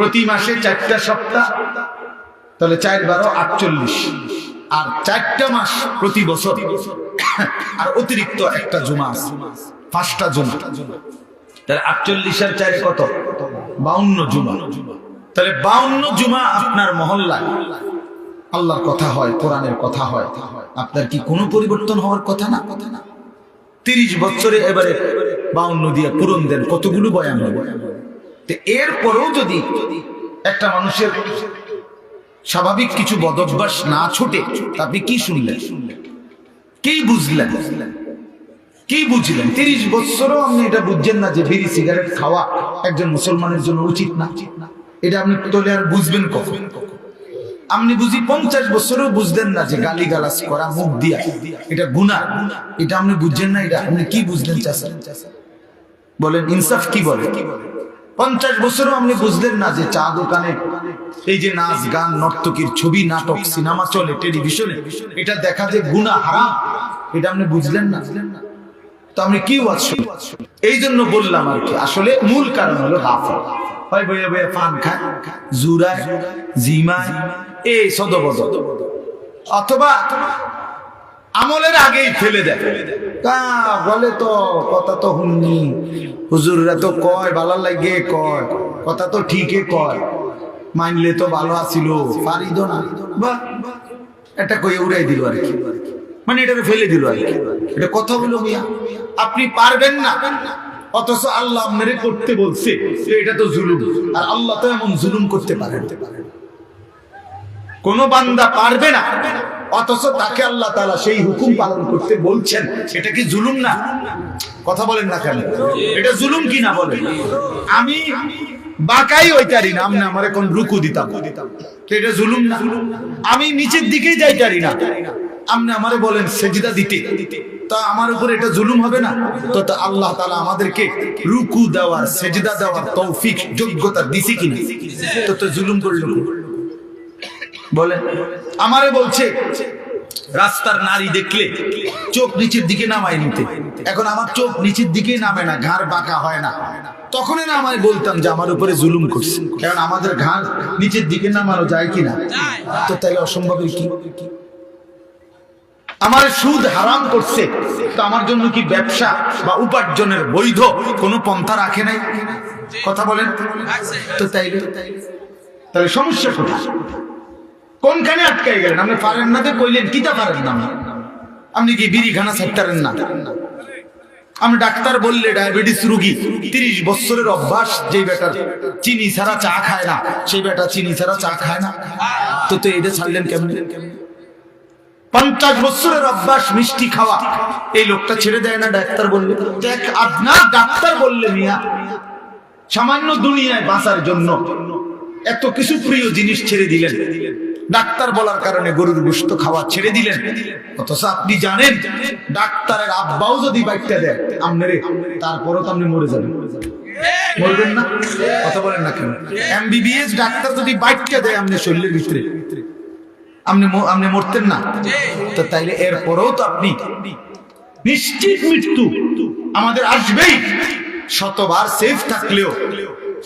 প্রতি মাসে চারটা সপ্তাহ, তাহলে চার বারো আটচল্লিশ। আর চারটা মাস প্রতি বছর, আর অতিরিক্ত একটা জুমা পাঁচটা জুমা। তাহলে আটচল্লিশ আর চারে কত? বাউন্ন জুমা। তাহলে বাউন্ন জুমা আপনার মহল্লায়। আল্লাহর কথা হয়, কোরআনের কথা হয়। আপনার কি কোনো পরিবর্তন হওয়ার কথা না কথা না? তিরিশ বছরে এবারে বাউন্ন দিয়ে পূরণ দেন, কতগুলো বয়ান হবে? এরপরেও যদি একটা মানুষের স্বাভাবিক কিছু বদভ্যাস না ছুটে আপনি কি শুনলেন? কি বুঝলেন? কি বুঝলেন? তিরিশ বছরও আপনি এটা বুঝছেন না যে বিড়ি, সিগারেট খাওয়া একজন মুসলমানের জন্য উচিত না। এটা আপনি তোলে আর বুঝবেন কখন? আপনি বুঝি পঞ্চাশ বছরও বুঝলেন না যে গালি গালাস করা, মুখ দিয়া। এটা গুণা এটা আপনি বুঝছেন না, এটা আপনি কি বুঝলেন চাষা বলেন, ইনসাফ কি বলে কি বলে? পঞ্চাশ বছরও আপনি বুঝলেন না যে চা দোকানে এই যে নাচ গান, নর্তকীর ছবি, নাটক, সিনেমা চলে, টেলিভিশনে, এটা দেখা যে গুণা হারাম, এটা আপনি বুঝলেন না? তো আপনি কি ওয়াজ এই জন্য বললাম আর কি, আসলে মূল কারণ হলো গাফল। হয় বইয়া বইয়া পান খায় জুরায় জিমায়, এই অথবা আমলের আগেই ফেলে দেয়। তা বলে তো, কথা তো শুননি। হুজুররা তো কয় ভালো লাগে কয়, কথা তো ঠিকই কয়। মানলে তো ভালো আছিল, পারিদ না। বাহ, এটা কই উড়াই দিল আর কি। মানে এটাকে ফেলে দিল আর কি। এটা কথা বলো মিয়া। আপনি পারবেন না। অথচ আল্লাহ আপনারে করতে বলছে এটা তো জুলুম। আর আল্লাহ তো এমন জুলুম করতে পারেন। কোন বান্দা পারবে না। অথচ তাকে আল্লাহ তালা সেই হুকুম পালন করতে বলছেন। এটা কি জুলুম না? কথা বলেন না কেন? এটা জুলুম কি না বলেন? আমি বাকাই ওইটারি না আমনে আমার এখন রুকু দিতাম। এটা জুলুম না? আমি নিচের দিকেই যাইতারি না। আপনি আমারে বলেন, সেজদা দিতে। তা আমার উপর এটা জুলুম হবে না? তো আল্লাহ তালা আমাদেরকে রুকু দেওয়ার, সেজিদা দেওয়ার তৌফিক, যোগ্যতা দিছে কিনা? তো জুলুম করল কি? বলে, আমারে বলছে, রাস্তার নারী দেখলে চোখ নিচের দিকে নামাই নিতে। এখন আমার চোখ নিচের দিকে নামে না, ঘাড় বাঁকা হয় না। তখনই না আমায় বলতাম যে আমার উপরে জুলুম করছে। কারণ আমাদের ঘাড় নিচের দিকে নামানো যায় কিনা? তো তাহলে অসম্ভবের কি? আমার সুদ হারাম করছে, তো আমার জন্য কি ব্যবসা বা উপার্জনের বৈধ কোনো পন্থা রাখে নাই? কথা বলেন। তো তাইলে তাহলে সমস্যা কোথায়? কোনখানে আটকাই গেলেন? আপনি পারেন না তো কইলেন, কিতা পারেন না আপনি? কি বিড়ি খানা ছাড়তারেন না? আমি ডাক্তার বললে ডায়াবেটিস রুগী, তিরিশ বছরের অভ্যাস যে বেটা চিনি ছাড়া চা খায় না, সেই বেটা চিনি ছাড়া চা খায় না। তো তো এটা ছাড়লেন কেমন? পঞ্চাশ বছরের অভ্যাস, মিষ্টি খাওয়া। এই লোকটা ছেড়ে দেয় না, ডাক্তার বললে। দেখ, আপনার ডাক্তার বললে মিয়া, সামান্য দুনিয়ায় বাঁচার জন্য এত কিছু প্রিয় জিনিস ছেড়ে দিলেন। ডাক্তার বলার কারণে গরুর গোস্ত খাওয়া ছেড়ে দিলেন। অথচ আপনি জানেন, ডাক্তারের আব্বাও যদি বাইকটা দেয়, আমনেরে তারপরও তো আপনি মরে যাবেন। মরবেন না? বলেন না কেন? এমবিবিএস ডাক্তার যদি বাইকটা দেয় আপনি শরীরের ভিতরে আপনি আপনি মরতেন না। তো তাইলে এরপরেও তো আপনি নিশ্চিত মৃত্যু আমাদের আসবেই। শতবার সেফ থাকলেও,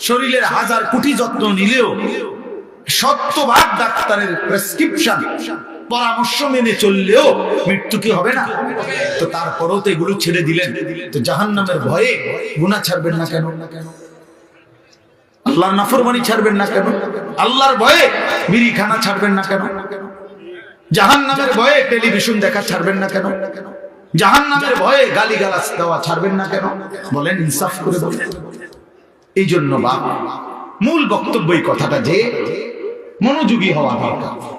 শরীরের হাজার কোটি যত্ন নিলেও শতবার ডাক্তারের প্রেসক্রিপশন পরামর্শ মেনে চললেও মৃত্যু কি হবে না? তো তারপরেও তো এগুলো ছেড়ে দিলেন। তো জাহান্নামের ভয়ে গুনাহ ছাড়বেন না কেন? না কেন আল্লাহর নাফরমানি ছাড়বেন না কেন? আল্লাহর ভয়ে বিড়ি খানা ছাড়বেন না কেন? জাহান নামের ভয়ে টেলিভিশন দেখা ছাড়বেন না কেন? জাহান নামের ভয়ে গালি গালাস দেওয়া ছাড়বেন না কেন? বলেন, ইনসাফ করে বলেন। এই জন্য বাপ, মূল বক্তব্য এই কথাটা যে মনোযোগী হওয়া দরকার।